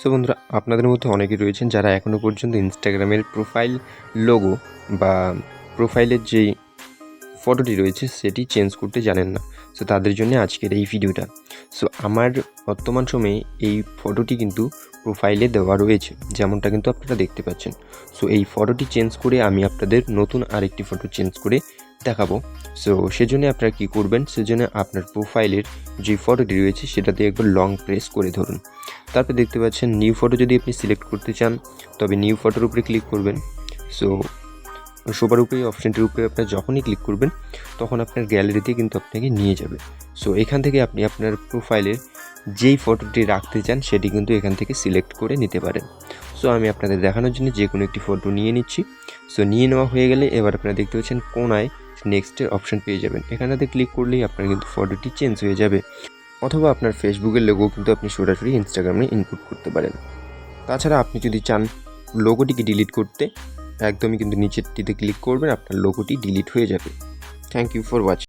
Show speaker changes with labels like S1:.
S1: So বন্ধুরা, আপনাদের মধ্যে অনেকেই রয়েছেন যারা এখনও পর্যন্ত ইনস্টাগ্রামের প্রোফাইল লোগো বা প্রোফাইলের যেই ফটোটি রয়েছে, সেটি চেঞ্জ করতে জানেন না। সো তাদের জন্য আজকের এই ভিডিওটা। সো আমার বর্তমান সময়ে এই ফটোটি কিন্তু প্রোফাইলে দেওয়া রয়েছে, যেমনটা কিন্তু আপনারা দেখতে পাচ্ছেন। সো এই ফটোটি চেঞ্জ করে আমি আপনাদের নতুন আরেকটি ফটো চেঞ্জ করে দেখাবো। সো সেজন্য আপনারা কী করবেন? সেজন্য আপনার প্রোফাইলের যে ফটোটি রয়েছে সেটাতে একবার লং প্রেস করে ধরুন। তারপর দেখতে পাচ্ছেন নিউ ফটো যদি আপনি সিলেক্ট করতে চান, তবে নিউ ফটোর উপরে ক্লিক করবেন। সো সবার উপরে অপশানটির উপরে আপনার যখনই ক্লিক করবেন, তখন আপনার গ্যালারিতে কিন্তু আপনাকে নিয়ে যাবে। সো এখান থেকে আপনি আপনার প্রোফাইলের যেই ফটোটি রাখতে চান, সেটি কিন্তু এখান থেকে সিলেক্ট করে নিতে পারেন। সো আমি আপনাদের দেখানোর জন্য যে কোনো একটি ফটো নিয়ে নিচ্ছি। সো নিয়ে নেওয়া হয়ে গেলে এবার আপনারা দেখতে পাচ্ছেন, কোনায় নেক্সটের অপশান পেয়ে যাবেন। এখানেতে ক্লিক করলেই আপনার কিন্তু ফটোটি চেঞ্জ হয়ে যাবে। অথবা আপনার ফেসবুকের লোগো কিন্তু আপনি সরাসরি ইনস্টাগ্রামে ইনপুট করতে পারেন। তাছাড়া আপনি যদি চান লোগোটিকে ডিলিট করতে, একদমই কিন্তু নিচেরটিতে ক্লিক করবেন, আপনার লোগোটি ডিলিট হয়ে যাবে। Thank you for watching